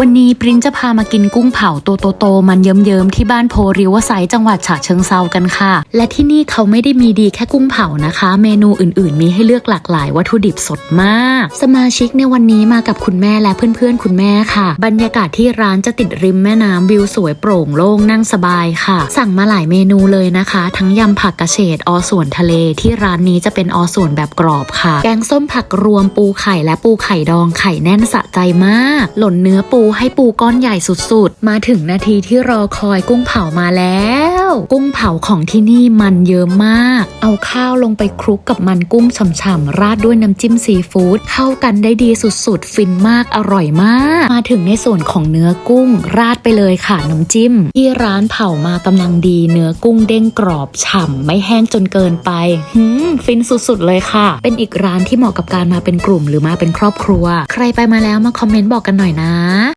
วันนี้ปรินจะพามากินกุ้งเผาโตโตโตๆมันเยิ้มๆที่บ้านโพริวไซจังหวัดฉะเชิงเซากันค่ะ และที่นี่เขาไม่ได้มีดีแค่กุ้งเผานะคะ เมนูอื่นๆ มีให้เลือกหลากหลายวัตถุดิบสดมาก สมาชิกในวันนี้มากับคุณแม่และเพื่อนๆคุณแม่ค่ะ บรรยากาศที่ร้านจะติดริมแม่น้ำวิวสวยโปร่งโล่งนั่งสบายค่ะ สั่งมาหลายเมนูเลยนะคะ ทั้งยำผักกระเฉดอส่วนทะเลที่ร้านนี้จะเป็นอส่วนแบบกรอบค่ะ แกงส้มผักรวมปูไข่และปูไข่ดองไข่แน่นสะใจมาก หล่นเนื้อปูให้ปูก้อนใหญ่สุดๆ มาถึงนาทีที่รอคอยกุ้งเผามาแล้ว กุ้งเผาของที่นี่มันเยอะมาก เอาข้าวลงไปคลุกกับมันกุ้งฉ่ำๆ ราดด้วยน้ำจิ้มซีฟู้ดเข้ากันได้ดีสุดๆ ฟินมากอร่อยมาก มาถึงในส่วนของเนื้อกุ้ง ราดไปเลยค่ะน้ำจิ้ม ที่ร้านเผามากำลังดีเนื้อกุ้งเด้งกรอบฉ่ำไม่แห้งจนเกินไปหืมฟินสุดๆเลยค่ะ เป็นอีกร้านที่เหมาะกับการมาเป็นกลุ่มหรือมาเป็นครอบครัว ใครไปมาแล้วมาคอมเมนต์บอกกันหน่อยนะ